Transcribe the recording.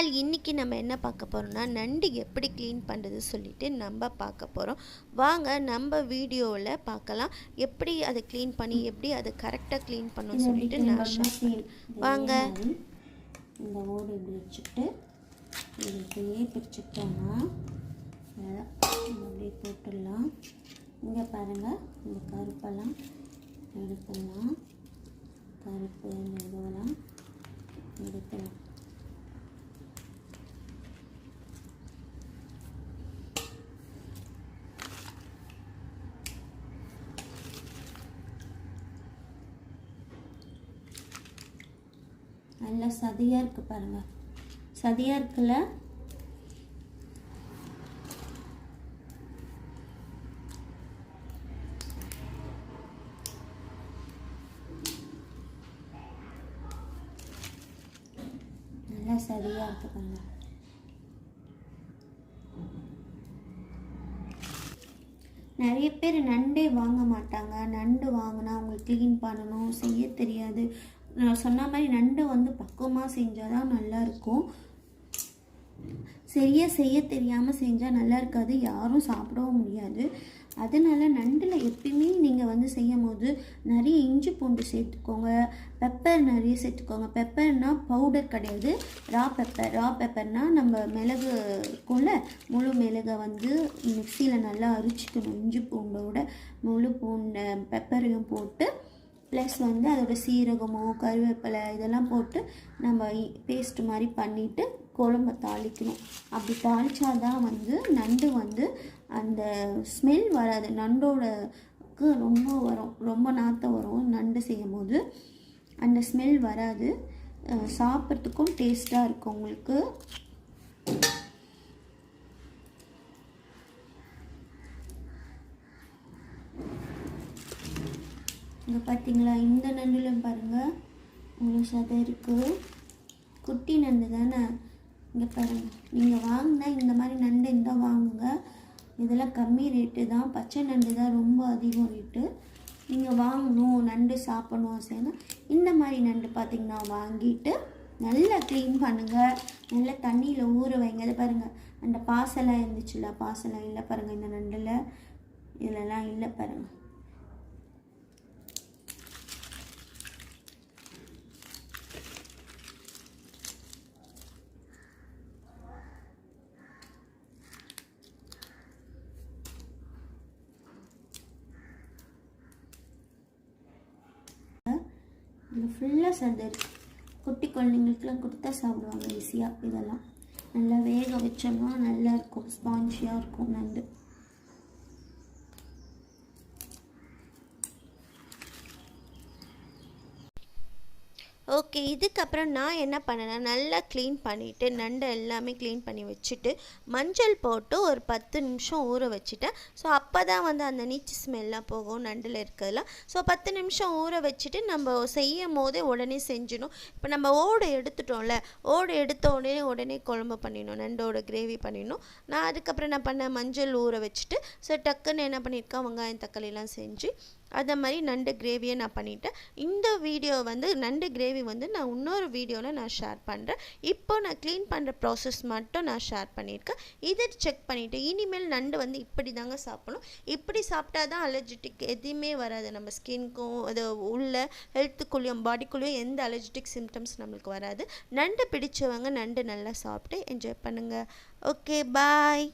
All இன்றைக்கி நம்ம என்ன பார்க்க போகிறோம்னா நண்டு எப்படி க்ளீன் பண்ணுறது சொல்லிட்டு நம்ம பார்க்க போகிறோம் வாங்க நம்ம வீடியோவில் பார்க்கலாம். எப்படி அதை க்ளீன் பண்ணி எப்படி அதை கரெக்டாக க்ளீன் பண்ணணும்னு சொல்லிட்டு நான் ஷேர் பண்ணுறேன் வாங்க. இந்த ஓடு இப்படி வச்சுட்டு இது இப்படியே. இது அப்படியே போட்டுடலாம். இங்கே பாருங்கள் இந்த கருப்பெல்லாம் எடுத்துடலாம் கருப்பு இந்த இதுவெல்லாம் எடுத்துடலாம் நல்லா சதியாக இருக்குது பாருங்கள் சதியாக இருக்குல்ல? நல்லா சதியாக இருக்குது பாருங்கள் நிறைய பேர் நண்டே வாங்க மாட்டாங்க. நண்டு வாங்கினா அவங்களுக்கு க்ளீன் பண்ணணும் செய்ய தெரியாது. நான் சொன்ன மாதிரி நண்டை வந்து பக்குவமாக செஞ்சால் தான் நல்லாயிருக்கும் சரியாக செய்ய தெரியாமல் செஞ்சால் நல்லா இருக்காது. யாரும் சாப்பிடவும் முடியாது. அதனால நண்டில் எப்பயுமே நீங்கள் வந்து செய்யும் போது நிறைய இஞ்சி பூண்டு சேர்த்துக்கோங்க. பெப்பர் நிறைய சேர்த்துக்கோங்க. பெப்பர்னால் பவுடர் கிடையாது. ரா பெப்பர். ரா பெப்பர்னால் நம்ம மிளகு இருக்கும்ல முழு மிளகை வந்து மிக்சியில் நல்லா அரிச்சிக்கணும். இஞ்சி பூண்டோட முழு பூண்டு பெப்பரையும் போட்டு ப்ளஸ் வந்து அதோட சீரகமோ கருவேப்பிலை இதெல்லாம் போட்டு நம்ம பேஸ்ட் மாதிரி பண்ணிவிட்டு குழம்ப தாளிக்கணும். அப்படி தாளிச்சாதான் வந்து நண்டு வந்து அந்த ஸ்மெல் வராது. நண்டோடக்கு ரொம்ப வரும். ரொம்ப நாற்றம் வரும் நண்டு செய்யும் போது அந்த ஸ்மெல் வராது. சாப்பிட்றதுக்கும் டேஸ்ட்டாக இருக்கும் உங்களுக்கு. இங்கே பார்த்தீங்களா இந்த நண்டுலையும் பாருங்கள் உங்களுக்கு சதை இருக்குது குட்டி நண்டு தானே? இங்கே பாருங்கள் நீங்கள் வாங்கினா இந்த மாதிரி நண்டு இருந்தால் வாங்குங்க. இதெல்லாம் கம்மி ரேட்டு தான். பச்சை நண்டு தான் ரொம்ப அதிகம் ரேட்டு. நீங்கள் வாங்கணும் நண்டு சாப்பிடணும் ஆசைன்னா இந்த மாதிரி நண்டு பார்த்தீங்கன்னா வாங்கிட்டு நல்லா க்ளீன் பண்ணுங்கள் நல்லா தண்ணியில் ஊற வைங்க. அதை பாருங்கள் அந்த பாசெல்லாம் இருந்துச்சுல்ல? பாசெல்லாம் இல்லை பாருங்கள் இந்த நண்டில். இதிலலாம் இல்லை பாருங்கள் இதில் ஃபுல்லாக சர்தரி குட்டி குழந்தைங்களுக்குலாம் கொடுத்தா சாப்பிடுவாங்க ஈஸியாக இதெல்லாம் நல்லா வேக வச்சோம்னா நல்லா இருக்கும். ஸ்பான்ஜியாக இருக்கும் நண்டு. ஓகே இதுக்கப்புறம் நான் என்ன பண்ணேன்னா நல்லா க்ளீன் பண்ணிவிட்டு நண்டை எல்லாமே க்ளீன் பண்ணி வச்சுட்டு மஞ்சள் போட்டு ஒரு பத்து நிமிஷம் ஊற வச்சுட்டேன். ஸோ அப்போ தான் வந்து அந்த நீச்சு ஸ்மெல்லாம் போகும் நண்டில் இருக்கிறதுலாம் ஸோ பத்து நிமிஷம் ஊற வச்சுட்டு நம்ம செய்யும் போதே உடனே செஞ்சிடணும். இப்போ நம்ம ஓடு எடுத்துட்டோம்ல ஓடு எடுத்த உடனே உடனே குழம்பு பண்ணிடணும் நண்டோட கிரேவி பண்ணிடணும். நான் அதுக்கப்புறம் என்ன பண்ணேன் மஞ்சள் ஊற வச்சுட்டு ஸோ டக்குன்னு என்ன பண்ணியிருக்கேன் வெங்காயம் தக்காளிலாம் செஞ்சு அதை மாதிரி நண்டு கிரேவியை நான் பண்ணிவிட்டேன் இந்த வீடியோ வந்து நண்டு கிரேவி வந்து நான் இன்னொரு வீடியோவில் நான் ஷேர் பண்ணுறேன் இப்போ நான் க்ளீன் பண்ணுற ப்ராசஸ் மட்டும் நான் ஷேர் பண்ணியிருக்கேன். இதை செக் பண்ணிவிட்டு இனிமேல் நண்டு வந்து இப்படி தாங்க சாப்பிடணும். இப்படி சாப்பிட்டா தான் அலர்ஜிட்டிக் எதுவுமே வராது. நம்ம ஸ்கின்க்கும் அது உள்ள ஹெல்த்துக்குள்ளேயும் பாடிக்குள்ளேயும் எந்த அலர்ஜிட்டிக் சிம்டம்ஸ் நம்மளுக்கு வராது. நண்டு பிடிச்சவங்க நண்டு நல்லா சாப்பிட்டு என்ஜாய் பண்ணுங்கள் ஓகே பாய்